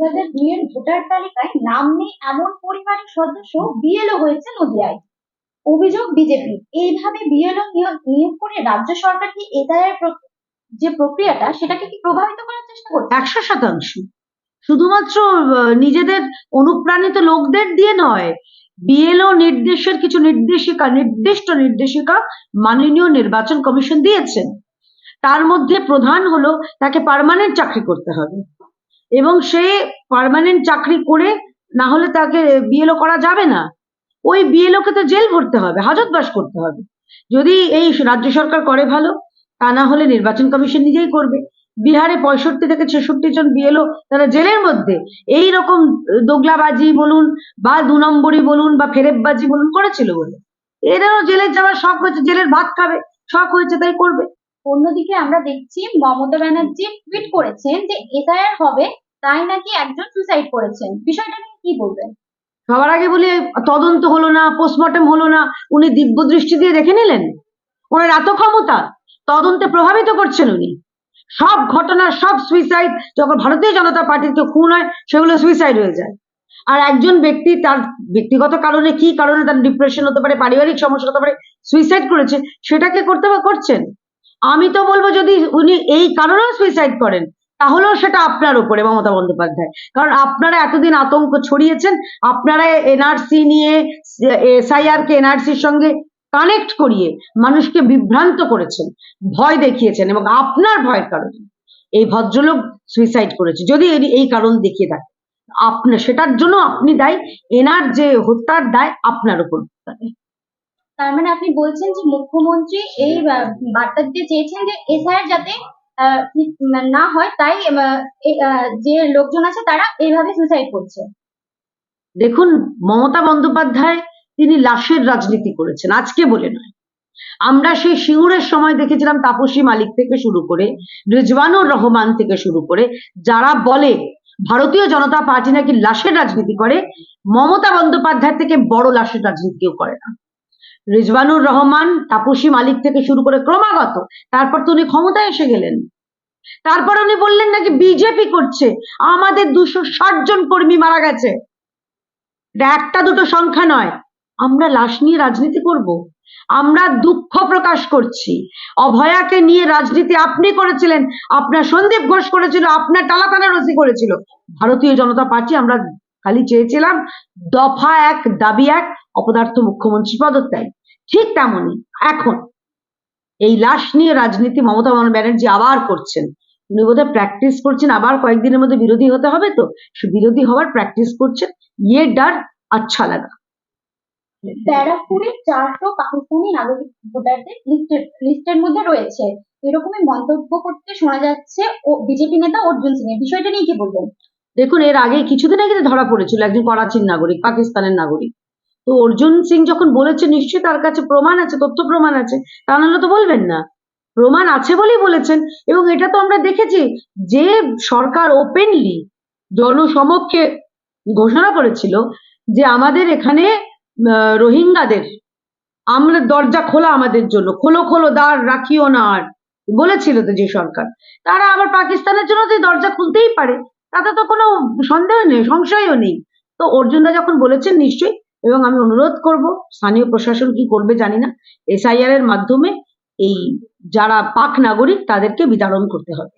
হাজার দুইয়ের ভোটার তালিকায় নাম নেই এমন পরিবারের সদস্য বিএলও হয়েছে নদিয়ায়। অভিযোগ বিজেপি। এইভাবে বিএলও নিয়োগ করে রাজ্য সরকার কি এদায়ের যে প্রক্রিয়াটা, সেটাকে কি প্রভাবিত করার চেষ্টা করছে? একশো শতাংশ। শুধুমাত্র নিজেদের অনুপ্রাণিত লোকদের দিয়ে নয়, বিএলও নির্দেশের কিছু নির্দেশিকা, নির্দিষ্ট নির্দেশিকা মাননীয় নির্বাচন কমিশন দিয়েছেন। তার মধ্যে প্রধান হলো তাকে পার্মানেন্ট চাকরি করতে হবে। এবং সে পার্মানেন্ট চাকরি করে না হলে তাকে বিএলও করা যাবে না। ওই বিএলও কে তো জেল ভরতে হবে, হাজতবাস করতে হবে। যদি এই রাজ্য সরকার করে ভালো, তা না হলে নির্বাচন কমিশন নিজেই করবে। বিহারে পঁয়ষট্টি থেকে ছেষট্টি জন বিএলও তারা জেলের মধ্যে। এই রকম দোগলাবাজি বলুন বা দু নম্বরই বলুন বা ফেরেববাজি বলুন করেছিল বলে। এদেরও জেলে যাওয়ার শখ হয়েছে, জেলের ভাত খাবে, শখ হয়েছে তাই করবে। অন্যদিকে আমরা দেখছি মমতা ব্যানার্জি টুইট করেছেন যে এসআইআর হবে তাই নাকি একজন সুসাইড করেছেন? বিষয়টা নিয়ে কি বলবেন? সবার আগে বলি, তদন্ত হলো না পোস্টমর্টম হলো না, উনি দিব্য দৃষ্টি দিয়ে দেখে নিলেন। ওনার এত ক্ষমতা, তদন্তে প্রভাবিত করছেন উনি। সব ঘটনা, সব সুইসাইড যখন ভারতীয় জনতা পার্টির কেউ খুন হয়, সেগুলো সুইসাইড হয়ে যায়। আর একজন ব্যক্তি তার ব্যক্তিগত কারণে কি কারণে তার ডিপ্রেশন হতে পারে, পারিবারিক সমস্যা হতে পারে সুইসাইড করেছে, সেটাকে করতে করছেন? আমি তো বলব যদি উনি এই কারণেও সুইসাইড করেন তাহলেও সেটা আপনার উপরে মমতা বন্দ্যোপাধ্যায়। কারণ আপনারা এতদিন আতঙ্ক ছড়িয়েছেন, আপনারা এনআরসি নিয়ে এসআইআর কে এনআরসির সঙ্গে কানেক্ট করিয়ে মানুষকে বিভ্রান্ত করেছেন, ভয় দেখিয়েছেন এবং আপনার ভয়ের কারণে এই ভদ্রলোক সুইসাইড করেছে। যদি এই- কারণ দেখিয়ে থাকে আপনার সেটার জন্য আপনি দায়ী এনার যে হত্যার দায় আপনার উপর। তার মানে আপনি বলছেন যে মুখ্যমন্ত্রী এই বার্তা দিতে চেয়েছেন যে এসআইআর যাতে না হয় তাই যে লোকজন আছে তারা এইভাবে সুসাইড করছে। দেখুন, মমতা বন্দ্যোপাধ্যায় তিনি লাশের রাজনীতি করেছেন, আজকে বলে নয়। আমরা সেই সিঙ্গুরের সময় দেখেছিলাম তাপসী মালিক থেকে শুরু করে, রিজওয়ানুর রহমান থেকে শুরু করে, যারা বলে ভারতীয় জনতা পার্টি নাকি লাশের রাজনীতি করে, মমতা বন্দ্যোপাধ্যায় থেকে বড় লাশের রাজনীতি কেউ করে না। রিজওয়ানুর রহমান, তাপসী মালিক থেকে শুরু করে ক্রমাগত, তারপর তো উনি ক্ষমতায় এসে গেলেন। তারপর উনি বললেন নাকি বিজেপি করছে। আমাদের দুশো ষাট জন কর্মী মারা গেছে। একটা দুটো সংখ্যা নয়। আমরা লাশ নিয়ে রাজনীতি করব। আমরা দুঃখ প্রকাশ করছি। অভয়াকে নিয়ে রাজনীতি আপনি করেছিলেন, আপনার সন্দীপ ঘোষ করেছিল, আপনার টালাতানা রসি করেছিল। ভারতীয় জনতা পার্টি আমরা খালি চেয়েছিলাম দফা এক, দাবি এক, অপদার্থ মুখ্যমন্ত্রী পদত্যাগ। ঠিক তেমনই এখন। এই লাশ নিয়ে রাজনীতি মমতা ব্যানার্জি আবার করছেন। উনি বোধহয় প্র্যাকটিস করছেন আবার কয়েকদিনের মধ্যে বিরোধী হতে হবে তো? সে বিরোধী হওয়ার প্র্যাকটিস করছেন। ইয়ে ডার আচ্ছা লাগা। ব্যারাকপুরে চারশো পাকিস্তানি নাগরিক ভোটারদের লিস্টের লিস্টের মধ্যে রয়েছে। এরকমই মন্তব্য করতে শোনা যাচ্ছে ও বিজেপি নেতা অর্জুন সিং এর। বিষয়টা নিয়ে কি বলবেন? দেখুন এর আগে কিছুদিন আগে ধরা পড়েছিল একজন করাচির নাগরিক পাকিস্তানের নাগরিক। তো অর্জুন সিং যখন বলেছে, নিশ্চয়ই তার কাছে প্রমাণ আছে, তথ্য প্রমাণ আছে, তা নাহলে তো বলবেন না। প্রমাণ আছে বলেই বলেছেন, এবং এটা তো আমরা দেখেছি যে সরকার ওপেনলি জনসমক্ষে ঘোষণা করেছিল যে আমাদের এখানে রোহিঙ্গাদের, আমরা দরজা খোলা আমাদের জন্য, খোলো খোলো দ্বার রাখিও না আর, বলেছিল তো যে সরকার। তারা আবার পাকিস্তানের জন্য তো দরজা খুলতেই পারে, তাতে তো কোনো সন্দেহ নেই, সংশয়ও নেই। তো অর্জুনদা যখন বলেছেন, নিশ্চয়ই এবং আমি অনুরোধ করব, স্থানীয় প্রশাসন কি করবে জানি না, এসআইআর এর মাধ্যমে এই যারা পাক নাগরিক তাদেরকে বিতরণ করতে হবে।